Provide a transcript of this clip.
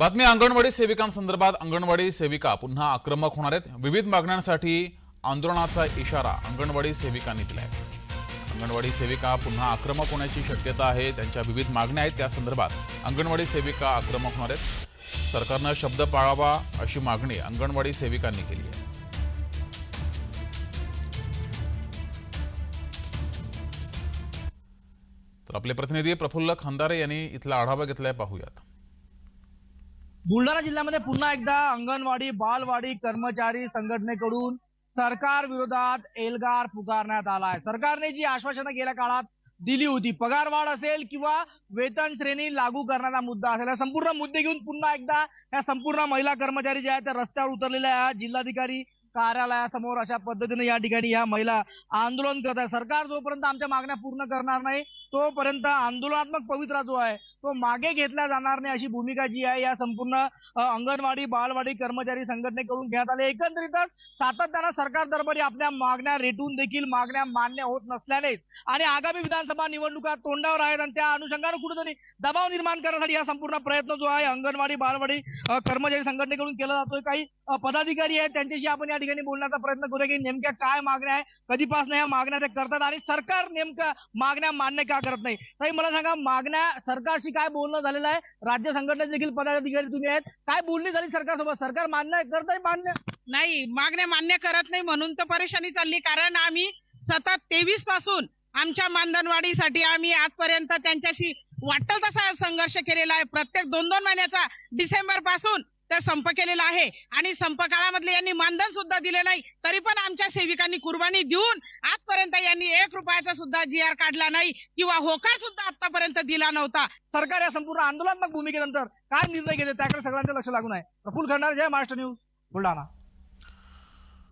बातमी अंगणवाडी सेविकांसंदर्भात अंगणवाडी सेविका पुन्हा आक्रमक होणार आहेत. विविध मागण्यांसाठी आंदोलनाचा इशारा अंगणवाडी सेविकांनी दिलाय. अंगणवाडी सेविका पुन्हा आक्रमक होण्याची शक्यता आहे. त्यांच्या विविध मागण्या आहेत. त्या संदर्भात अंगणवाडी सेविका आक्रमक होणार आहेत. सरकारनं शब्द पाळावा अशी मागणी अंगणवाडी सेविकांनी केली आहे. तर आपले प्रतिनिधी प्रफुल्ल खंदारे यांनी इथला आढावा घेतलाय. पाहूयात. बुलढाणा जिल्ह्यामध्ये पुन्हा एकदा अंगणवाडी बालवाडी कर्मचारी संघटनेकडून सरकार विरोधात एल्गार पुकारण्यात आला आहे सरकारने जी आश्वासनं गेल्या काळात दिली होती पगारवाढ असेल किंवा वेतन श्रेणी लागू करण्याचा मुद्दा असेल या संपूर्ण मुद्दे घेऊन पुन्हा एकदा या संपूर्ण महिला कर्मचारी ज्या आहेत त्या रस्त्यावर उतरलेल्या आहेत. जिल्हाधिकारी कार्यालयासमोर अशा पद्धतीने या ठिकाणी या महिला आंदोलन करत आहे सरकार जोपर्यंत आमच्या मागण्या पूर्ण करणार नाही तोपर्यंत आंदोलनात्मक पवित्रा जो आहे तो मागे घेतला जाणार नाही अशी भूमिका जी आहे या संपूर्ण अंगणवाडी बालवाडी कर्मचारी संघटनेकडून घेण्यात आले. एकंदरीतच सातत्यानं सरकार दरबारी आपल्या मागण्या रेटून देखील मागण्या मान्य होत नसल्यानेच आणि आगामी विधानसभा निवडणुका तोंडावर आहेत आणि त्या अनुषंगानं कुठेतरी दबाव निर्माण करण्यासाठी हा संपूर्ण प्रयत्न जो आहे अंगणवाडी बालवाडी कर्मचारी संघटनेकडून केला जातोय. काही पदाधिकारी आहेत त्यांच्याशी आपण या ठिकाणी बोलण्याचा प्रयत्न करूया की नेमक्या काय मागण्या आहे कधीपासून या मागण्या ते करतात आणि सरकार नेमकं मागण्या मान्य का करत नाही? ताई मला सांगा मागण्या सरकारशी सरकारशी काय बोलणं झालेलं आहे? राज्य संघटनेत देखील पदाधिकारी तुम्ही आहेत. काय बोलणी झाली सरकारसोबत? सरकार मान्य करताय मान्य? नाही मागण्या मान्य करत नाही म्हणून तर परेशानी चालली. कारण आम्ही सतत तेवीसपासून आमच्या मानधनवाढीसाठी आम्ही आजपर्यंत त्यांच्याशी वाटेल तसा संघर्ष केलेला आहे. प्रत्येक दोन दोन महिन्याचा डिसेंबरपासून ते संप केलेला आहे. आणि संप काळामधले यांनी मानधन सुद्धा दिले नाही. तरी पण आमच्या सेविकांनी कुर्बानी देऊन आजपर्यंत यांनी एक रुपयाचा सुद्धा जी आर काढला नाही. किंवा होकार सुद्धा आतापर्यंत दिला नव्हता. सरकार या संपूर्ण आंदोलनात्मक भूमिकेनंतर काय निर्णय घेते त्याकडे सगळ्यांचं लक्ष लागून आहे. प्रफुल खंडार जय महाराष्ट्र न्यूज बुलढाणा.